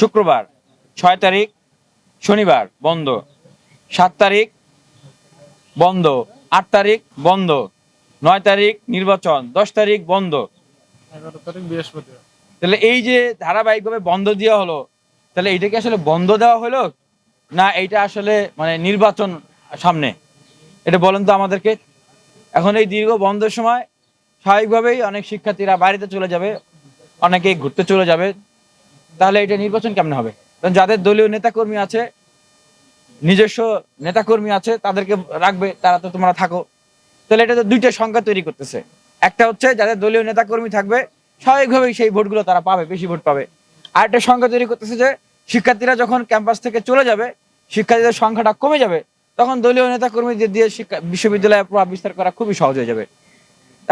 শুক্রবার ছয় তারিখ শনিবার বন্ধ। সাত তারিখ বন্ধ। আট তারিখ বন্ধ। নয় তারিখ নির্বাচন। দশ তারিখ বন্ধ। তাহলে এই যে ধারাবাহিকভাবে বন্ধ দেওয়া হলো তাহলে এইটা কি আসলে বন্ধ দেওয়া হলো? না এইটা আসলে মানে নির্বাচন সামনে? এটা বলেন তো আমাদেরকে। এখন এই দীর্ঘ বন্ধের সময় স্বাভাবিকভাবেই অনেক শিক্ষার্থীরা বাড়িতে চলে যাবে অনেকেই ঘুরতে চলে যাবে। তাহলে এটা নির্বাচন কেমন হবে? কারণ যাদের দলীয় নেতাকর্মী আছে, নিজস্ব নেতাকর্মী আছে, তাদেরকে রাখবে, তারা তো তোমরা থাকো। তাহলে এটা তো দুইটা সংখ্যা তৈরি করতেছে। একটা হচ্ছে, যাদের দলীয় নেতাকর্মী থাকবে, স্বাভাবিকভাবেই সেই ভোটগুলো তারা পাবে, বেশি ভোট পাবে। আর একটা সংখ্যা তৈরি করতেছে যে, শিক্ষার্থীরা যখন ক্যাম্পাস থেকে চলে যাবে, শিক্ষার্থীদের সংখ্যাটা কমে যাবে, তখন দলীয় নেতাকর্মীদের দিয়ে শিক্ষা, বিশ্ববিদ্যালয়ে প্রভাব বিস্তার করা খুবই সহজ হয়ে যাবে।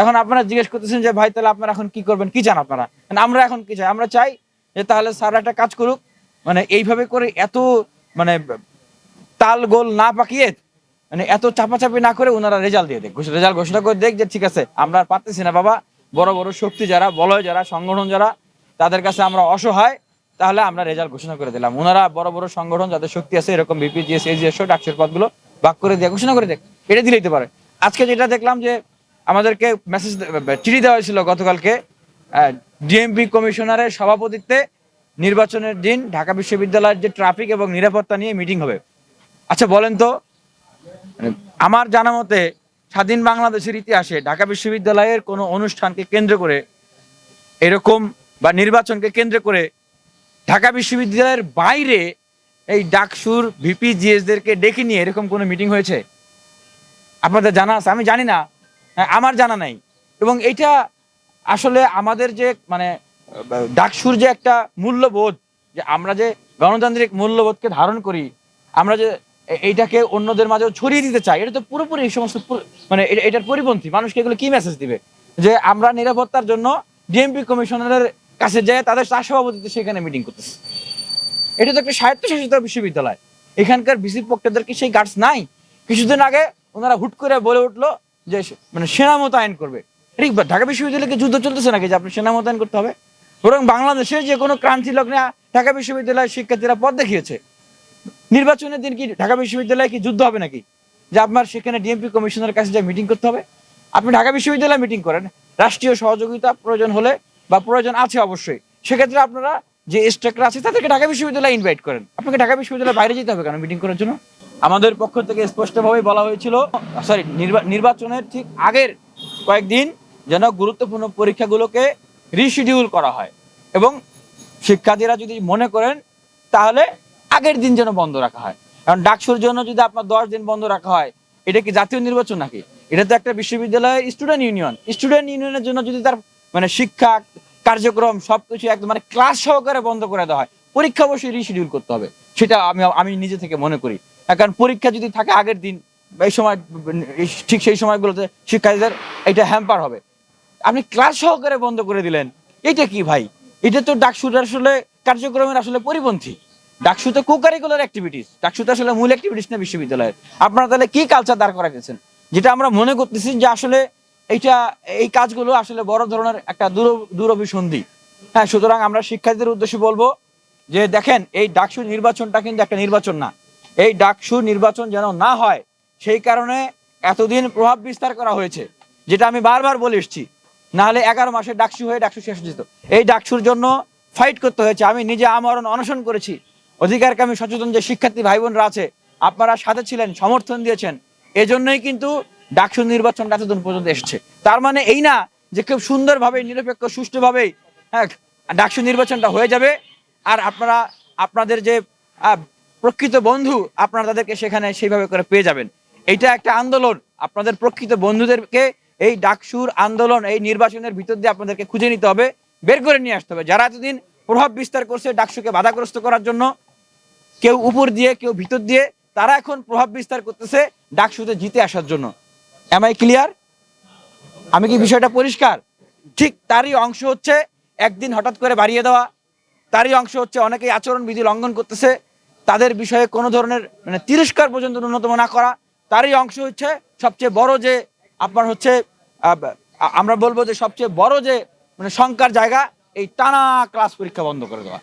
এখন আপনারা জিজ্ঞেস করতেছেন যে, ভাই, তাহলে আপনারা এখন কি করবেন? কি চান আপনারা? আমরা এখন কি চাই? আমরা চাই যে তাহলে স্যার একটা কাজ করুক মানে এইভাবে করে এত মানে তাল গোল না পাকিয়ে মানে এত চাপাচাপি না করে ওনারা রেজাল্ট দিয়ে দেখ রেজাল্ট ঘোষণা করে দেখ যে ঠিক আছে, আমরা আর পারতেছি না বাবা। বড় বড় শক্তি যারা, বলয় যারা, সংগঠন যারা, তাদের কাছে আমরা অসহায়, তাহলে আমরা রেজাল্ট ঘোষণা করে দিলাম। ওনারা বড় বড় সংগঠন, যাদের শক্তি আছে, এরকম বিপিজিএস এজিএস ডাকসের পদগুলো ভাগ করে দিয়ে ঘোষণা করে দেখ। এটা দিলেই তো পারে। আজকে যেটা দেখলাম যে আমাদেরকে মেসেজ চিঠি দেওয়া হয়েছিল গতকালকে ডিএমপি কমিশনারের সভাপতিত্বে নির্বাচনের দিন ঢাকা বিশ্ববিদ্যালয়ের যে ট্রাফিক এবং নিরাপত্তা নিয়ে মিটিং হবে। আচ্ছা বলেন তো মানে আমার জানা মতে স্বাধীন বাংলাদেশের ইতিহাসে ঢাকা বিশ্ববিদ্যালয়ের কোনো অনুষ্ঠানকে কেন্দ্র করে এরকম বা নির্বাচনকে কেন্দ্র করে ঢাকা বিশ্ববিদ্যালয়ের বাইরে এই ডাকসুর ভিপি জিএসদেরকে ডেকে নিয়ে এরকম কোনো মিটিং হয়েছে? আপনাদের জানা আছে? আমি জানি না। হ্যাঁ, আমার জানা নাই। এবং এটা আসলে আমাদের যে মানে ডাকসুর যে একটা মূল্যবোধ, যে আমরা যে গণতান্ত্রিক মূল্যবোধকে ধারণ করি, আমরা যে এইটাকে অন্যদের মাঝেও ছড়িয়ে দিতে চাই, এটা তো পুরোপুরি এই সমস্ত মানে এটার পরিপন্থী। মানুষকে এগুলো কি মেসেজ দিবে? যে আমরা নিরাপত্তার জন্য ডিএমপি কমিশনারের কাছে যায় তাদের চার সভাপতিতে সেখানে মিটিং করতেছে। এটা তো একটা স্বায়ত্তশাসিত বিশ্ববিদ্যালয়। এখানকার বিসি পক্ষদের কি সেই গার্ডস নাই? কিছুদিন আগে ওনারা হুট করে বলে উঠল যে মানে সেনা মোতায়েন করবে। এটা ঢাকা বিশ্ববিদ্যালয়কে যুদ্ধ চলতেছে নাকি যে আপনি সেনা মোতায়েন করতে হবে? বরং বাংলাদেশের যে কোনো ক্রান্তি লগ্নে ঢাকা বিশ্ববিদ্যালয়ের শিক্ষার্থীরা পথ দেখিয়েছে। নির্বাচনের দিন কি ঢাকা বিশ্ববিদ্যালয়ে কি যুদ্ধ হবে নাকি? যে আপনার সেখানে ডিএমপি কমিশনের কাছে যে মিটিং করতে হবে? আপনি ঢাকা বিশ্ববিদ্যালয়ে মিটিং করেন। রাষ্ট্রীয় সহযোগিতা প্রয়োজন হলে বা প্রয়োজন আছে অবশ্যই। সেক্ষেত্রে আপনারা যে স্টেকরা আছে তাদেরকে ঢাকা বিশ্ববিদ্যালয়ে ইনভাইট করেন। আপনাকে ঢাকা বিশ্ববিদ্যালয়ের বাইরে যেতে হবে কেন মিটিং করার জন্য? আমাদের পক্ষ থেকে স্পষ্টভাবে বলা হয়েছিল সরি নির্বাচনের ঠিক আগের কয়েকদিন যেন গুরুত্বপূর্ণ পরীক্ষাগুলোকে রিশিডিউল করা হয়। এবং শিক্ষার্থীরা যদি মনে করেন, তাহলে আগের দিন যেন বন্ধ রাখা হয়। কারণ ডাকসুর জন্য যদি আপনার দশ দিন বন্ধ রাখা হয়, এটা কি জাতীয় নির্বাচন নাকি? এটা তো একটা বিশ্ববিদ্যালয়ের স্টুডেন্ট ইউনিয়ন স্টুডেন্ট ইউনিয়নের জন্য যদি তার মানে শিক্ষা, কার্যক্রম সবকিছু একদম মানে ক্লাস সহকারে বন্ধ করে দেওয়া হয়, পরীক্ষা অবশ্যই রিশিডিউল করতে হবে। সেটা আমি আমি নিজে থেকে মনে করি। কারণ পরীক্ষা যদি থাকে আগের দিন, এই সময়, ঠিক সেই সময়গুলোতে শিক্ষার্থীদের এটা হ্যাম্পার হবে। আপনি ক্লাস সহকারে বন্ধ করে দিলেন। এটা কি ভাই? এটা তো ডাকসুর আসলে কার্যক্রমের আসলে পরিপন্থী। ডাকসু তো কো কারিকুলার অ্যাক্টিভিটিস ডাকসু তো আসলে মূল অ্যাক্টিভিটিস না বিশ্ববিদ্যালয়ের। আপনারা তাহলে কি কালচার দাঁড় করাইতেছেন? যেটা আমরা মনে করতেছি যে আসলে এইটা, এই কাজগুলো আসলে বড় ধরনের একটা দূর, দূরভিসন্ধি। হ্যাঁ সুতরাং আমরা শিক্ষার্থীদের উদ্দেশ্যে বলব যে দেখেন, এই ডাকসু নির্বাচনটা কিন্তু একটা নির্বাচন না। এই ডাকসু নির্বাচন যেন না হয়, সেই কারণে এতদিন প্রভাব বিস্তার করা হয়েছে। যেটা আমি বারবার বলে এসেছি না হলে এগারো মাসে ডাকসু হয়ে ডাকসু শেষ যেত। এই ডাকসুর জন্য ফাইট করতে হয়েছে। আমি নিজে আমরণ অনশন করেছি। অধিকারকামী সচেতন যে শিক্ষার্থী ভাই বোনরা আছে, আপনারা সাথে ছিলেন, সমর্থন দিয়েছেন। এজন্যই কিন্তু ডাকসু নির্বাচনটা এতদিন পর্যন্ত এসেছে। তার মানে এই না যে খুব সুন্দরভাবে নিরপেক্ষ, সুষ্ঠুভাবেই হ্যাঁ ডাকসু নির্বাচনটা হয়ে যাবে। আর আপনারা, আপনাদের যে প্রকৃত বন্ধু, আপনারা তাদেরকে সেখানে সেইভাবে করে পেয়ে যাবেন। এইটা একটা আন্দোলন। আপনাদের প্রকৃত বন্ধুদেরকে এই ডাকসুর আন্দোলন, এই নির্বাচনের ভিতর দিয়ে আপনাদেরকে খুঁজে নিতে হবে, বের করে নিয়ে আসতে হবে। যারা এতদিন প্রভাব বিস্তার করছে ডাকসুকে বাধাগ্রস্ত করার জন্য, কেউ উপর দিয়ে, কেউ ভিতর দিয়ে, তারা এখন প্রভাব বিস্তার করতেছে ডাকসুতে জিতে আসার জন্য। এম আই ক্লিয়ার আমি কি বিষয়টা পরিষ্কার? ঠিক তারই অংশ হচ্ছে একদিন হঠাৎ করে বাড়িয়ে দেওয়া, তারই অংশ হচ্ছে অনেকেই আচরণ বিধি লঙ্ঘন করতেছে, তাদের বিষয়ে কোনো ধরনের মানে তিরস্কার পর্যন্ত ন্যূনতম না করা, তারই অংশ হচ্ছে সবচেয়ে বড় যে আপনার হচ্ছে আমরা বলব যে সবচেয়ে বড় যে মানে শঙ্কার জায়গা, এই টানা ক্লাস পরীক্ষা বন্ধ করে দেওয়া।